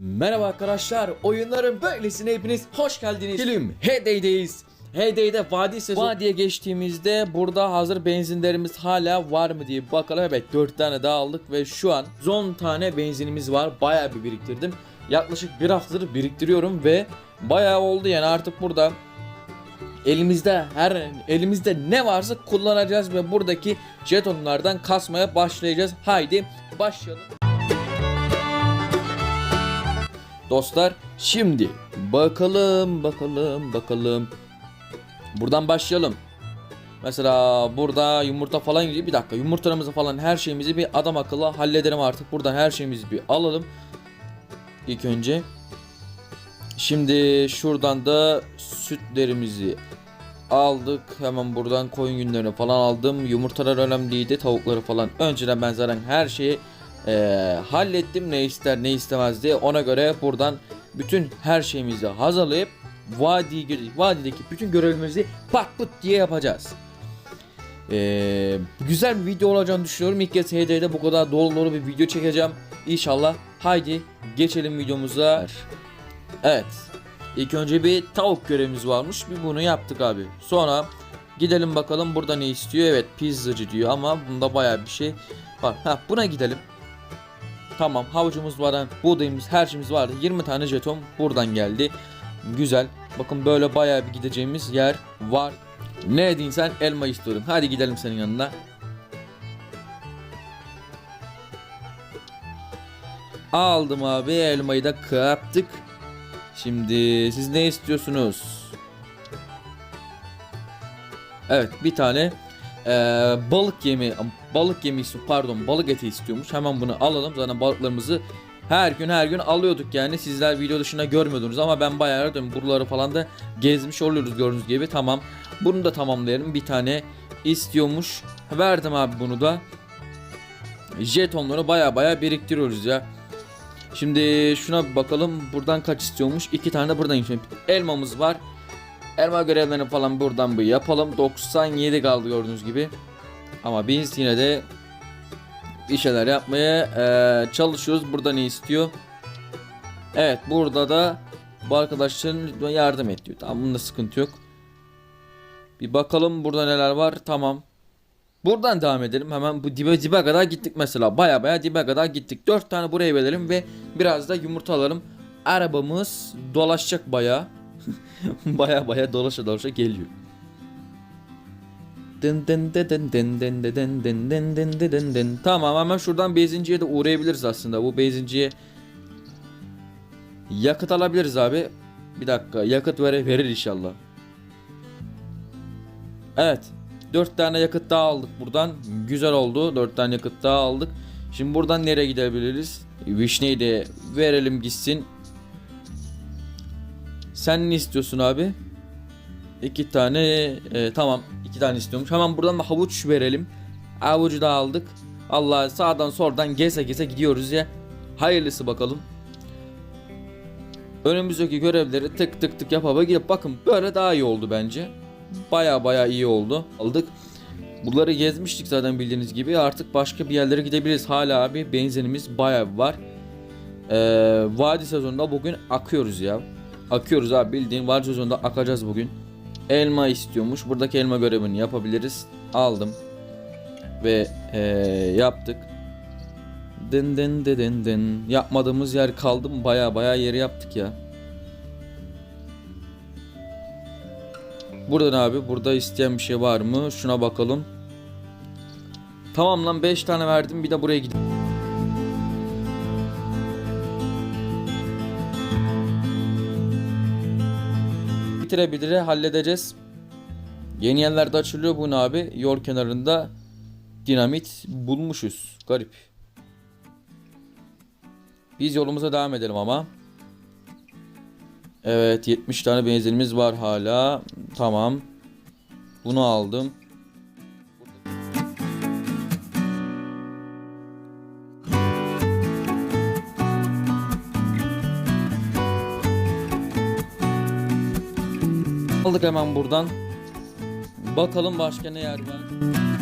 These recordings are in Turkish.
Merhaba arkadaşlar, oyunların böylesine hepiniz hoş geldiniz. Gelin, Heyday'deyiz. Heyday'de vadi sezonu. Vadiye geçtiğimizde burada hazır benzinlerimiz hala var mı diye bakalım. Evet 4 tane daha aldık ve şu an 10 tane benzinimiz var. Bayağı bir biriktirdim. Yaklaşık bir haftadır biriktiriyorum ve bayağı oldu yani artık burada elimizde her elimizde ne varsa kullanacağız ve buradaki jetonlardan kasmaya başlayacağız. Haydi başlayalım. Dostlar şimdi bakalım bakalım bakalım. Buradan başlayalım. Mesela burada yumurta falan gidiyor. Bir dakika yumurtalarımızı falan her şeyimizi bir adam akıllı halledelim artık. Buradan her şeyimizi bir alalım. İlk önce. Şimdi şuradan da sütlerimizi aldık. Hemen buradan koyun günlerini falan aldım. Yumurtalar önemli değildi. Tavukları falan. Önceden ben zaten her şeyi eee, hallettim. Ne ister ne istemez diye. Ona göre buradan bütün her şeyimizi hazırlayıp vadiye. Vadideki bütün görevlerimizi pat put diye yapacağız. Eee, güzel bir video olacağını düşünüyorum. İlk kez HD'de bu kadar dolu dolu bir video çekeceğim. İnşallah. Haydi geçelim videomuza. Evet. İlk önce bir tavuk görevimiz varmış. Bir bunu yaptık abi. Sonra gidelim bakalım burada ne istiyor. Evet pizzacı diyor ama bunda bayağı bir şey var. Ha buna gidelim. Tamam havucumuz var, buğdayımız, her şeyimiz vardı. 20 tane jeton buradan geldi. Güzel. Bakın böyle bayağı bir gideceğimiz yer var. Ne edin sen? Elma istiyorum. Hadi gidelim senin yanına. Aldım abi elmayı da kaptık. Şimdi siz ne istiyorsunuz? Evet bir tane eee, balık yemi balık yemi istiyor pardon balık eti istiyormuş. Hemen bunu alalım. Zaten balıklarımızı her gün her gün alıyorduk yani. Sizler video dışında görmüyordunuz ama ben bayağı aradım. Buraları falan da gezmiş oluyoruz gördüğünüz gibi. Tamam. Bunu da tamamlayalım. Bir tane istiyormuş. Verdim abi bunu da. Jetonları baya baya biriktiriyoruz ya. Şimdi şuna bakalım. Buradan kaç istiyormuş? İki tane de buradan istiyormuş. Elmamız var. Elma görevlerini falan buradan bir yapalım. 97 kaldı gördüğünüz gibi. Ama biz yine de bir şeyler yapmaya eee, çalışıyoruz. Burada ne istiyor? Evet burada da bu arkadaşların yardım et diyor. Tamam bunda sıkıntı yok. Bir bakalım burada neler var. Tamam. Buradan devam edelim. Hemen bu dibe dibe kadar gittik mesela. Baya baya dibe kadar gittik. 4 tane buraya verelim ve biraz da yumurta alalım. Arabamız dolaşacak baya. Baya baya dolaşa dolaşa geliyor. Dın dın dın dın dın dın dın dın dın dın dın dın dın. Tamam hemen şuradan benzinciye de uğrayabiliriz aslında. Bu benzinciye yakıt alabiliriz abi. Bir dakika yakıt verir, verir inşallah. Evet. 4 tane yakıt daha aldık buradan. Güzel oldu. 4 tane yakıt daha aldık. Şimdi buradan nereye gidebiliriz? Vişneyi de verelim gitsin. Sen ne istiyorsun abi? İki tane e, tamam iki tane istiyormuş. Hemen buradan da havuç verelim. Havucu da aldık. Allah sağdan soldan geze geze gidiyoruz ya. Hayırlısı bakalım. Önümüzdeki görevleri tık tık tık yapa gidip bakın böyle daha iyi oldu bence. Baya baya iyi oldu. Aldık. Bunları gezmiştik zaten bildiğiniz gibi. Artık başka bir yerlere gidebiliriz. Hala abi benzinimiz baya var. Ee, vadi sezonunda bugün akıyoruz ya. Akıyoruz abi bildiğin vadi sezonunda akacağız bugün. Elma istiyormuş. Buradaki elma görevini yapabiliriz. Aldım. Ve ee, yaptık. Dın dın dın dın dın. Yapmadığımız yer kaldı mı? Baya baya yeri yaptık ya. Buradan abi burada isteyen bir şey var mı? Şuna bakalım. Tamam lan 5 tane verdim bir de buraya gidelim. Bitire bitire halledeceğiz. Yeni yerler de açılıyor bu abi? Yol kenarında dinamit bulmuşuz. Garip. Biz yolumuza devam edelim ama. Evet 70 tane benzinimiz var hala. Tamam. Bunu aldım. Aldık hemen buradan. Bakalım başka ne yer var.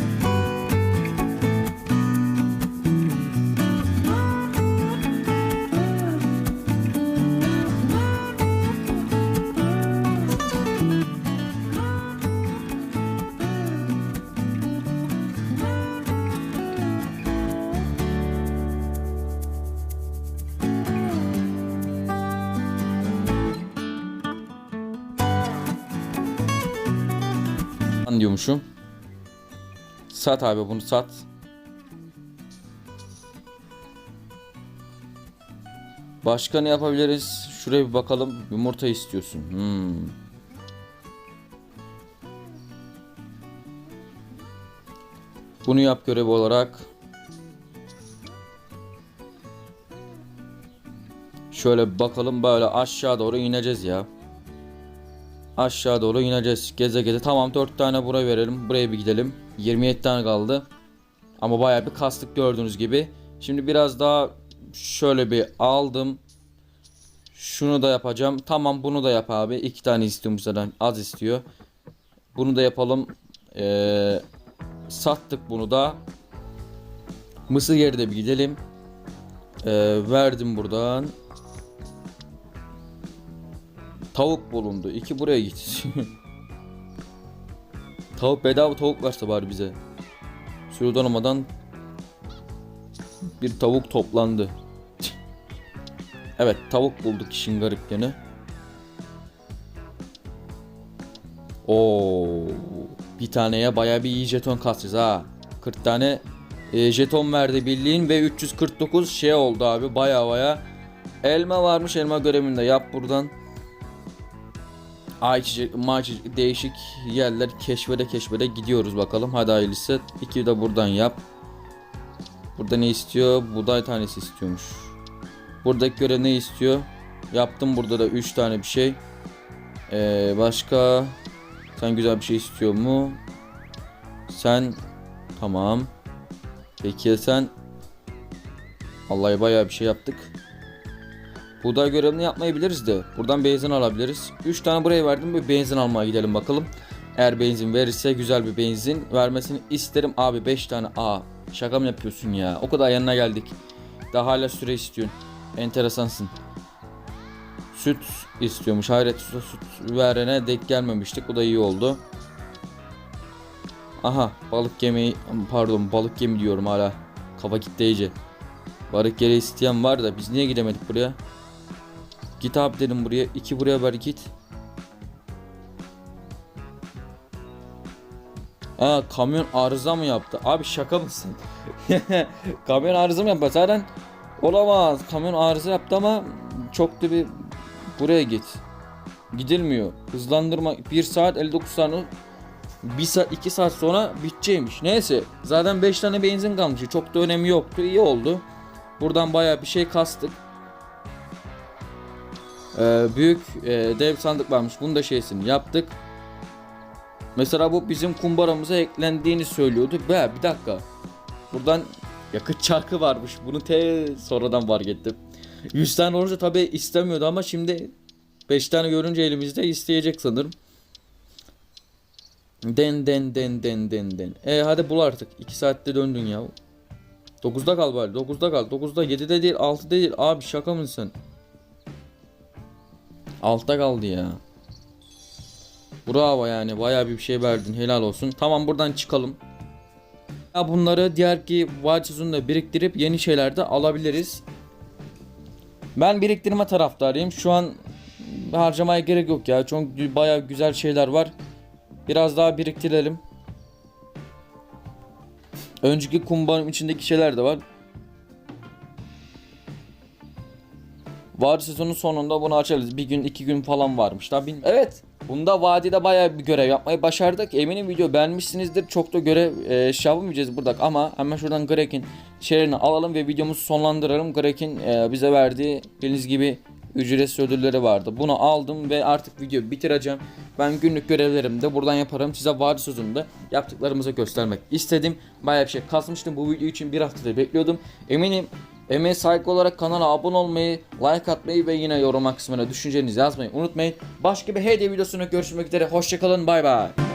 Satın diyormuşum. Sat abi bunu sat. Başka ne yapabiliriz? Şuraya bir bakalım. Yumurta istiyorsun. Hmm. Bunu yap görev olarak. Şöyle bakalım böyle aşağı doğru ineceğiz ya. Aşağı doğru ineceğiz. Geze geze. Tamam 4 tane buraya verelim. Buraya bir gidelim. 27 tane kaldı. Ama bayağı bir kastık gördüğünüz gibi. Şimdi biraz daha şöyle bir aldım. Şunu da yapacağım. Tamam bunu da yap abi. İki tane istiyorum zaten. Az istiyor. Bunu da yapalım. Ee, sattık bunu da. Mısır yeri de bir gidelim. Ee, verdim buradan. Tavuk bulundu. İki buraya git. tavuk bedava tavuk varsa bari bize. Sürüden olmadan bir tavuk toplandı. evet tavuk bulduk işin garip yanı. Oo, bir taneye baya bir iyi jeton kasacağız ha. 40 tane e, jeton verdi bildiğin ve 349 şey oldu abi baya baya. Elma varmış elma görevini de yap buradan. Ayçiçek, maçı değişik yerler keşfede keşfede gidiyoruz bakalım. Hadi hayırlısı. İki de buradan yap. Burada ne istiyor? Buğday tanesi istiyormuş. Buradaki görev ne istiyor? Yaptım burada da 3 tane bir şey. Ee, başka sen güzel bir şey istiyor mu? Sen tamam. Peki ya sen Vallahi bayağı bir şey yaptık. Buğday görevini yapmayabiliriz de buradan benzin alabiliriz. 3 tane buraya verdim ve benzin almaya gidelim bakalım. Eğer benzin verirse güzel bir benzin vermesini isterim. Abi 5 tane a şaka mı yapıyorsun ya? O kadar yanına geldik. Daha hala süre istiyorsun. Enteresansın. Süt istiyormuş. Hayret süt, verene denk gelmemiştik. Bu da iyi oldu. Aha balık yemeği pardon balık yemi diyorum hala. Kafa gitti iyice. Balık yeri isteyen var da biz niye gidemedik buraya? Git abi dedim buraya. iki buraya ver git. Aa kamyon arıza mı yaptı? Abi şaka mısın? kamyon arıza mı yaptı? Zaten olamaz. Kamyon arıza yaptı ama çok da bir buraya git. Gidilmiyor. Hızlandırma 1 saat 59 saniye 1 saat 2 saat sonra biteceğimiş. Neyse zaten 5 tane benzin kalmış. Çok da önemi yoktu. İyi oldu. Buradan baya bir şey kastık. Ee, büyük e, dev sandık varmış. Bunu da şeysini yaptık. Mesela bu bizim kumbaramıza eklendiğini söylüyordu. Be bir dakika. Buradan yakıt çarkı varmış. Bunu te sonradan fark ettim. 100 tane olunca tabi istemiyordu ama şimdi 5 tane görünce elimizde isteyecek sanırım. Den den den den den den. E hadi bul artık. 2 saatte döndün ya. 9'da kal bari. 9'da kal. 9'da 7'de değil 6'da değil. Abi şaka mısın? Altta kaldı ya. Bravo yani baya bir şey verdin helal olsun. Tamam buradan çıkalım. Ya bunları diğer ki vaat sezonunda biriktirip yeni şeyler de alabiliriz. Ben biriktirme taraftarıyım. Şu an harcamaya gerek yok ya. Çok baya güzel şeyler var. Biraz daha biriktirelim. Önceki kumbarın içindeki şeyler de var. Var sezonun sonunda bunu açarız. Bir gün iki gün falan varmış. Tabi evet. Bunda vadide bayağı bir görev yapmayı başardık. Eminim video beğenmişsinizdir. Çok da görev e, şey yapamayacağız burada ama hemen şuradan Grek'in şeylerini alalım ve videomuzu sonlandıralım. Grek'in e, bize verdiği bildiğiniz gibi ücretsiz ödülleri vardı. Bunu aldım ve artık video bitireceğim. Ben günlük görevlerimi de buradan yaparım. Size vadi sözünde yaptıklarımızı göstermek istedim. Bayağı bir şey kasmıştım. Bu video için bir haftadır bekliyordum. Eminim Emeğe saygı olarak kanala abone olmayı, like atmayı ve yine yorum kısmına düşüncenizi yazmayı unutmayın. Başka bir hediye videosunda görüşmek üzere. Hoşçakalın. Bay bay.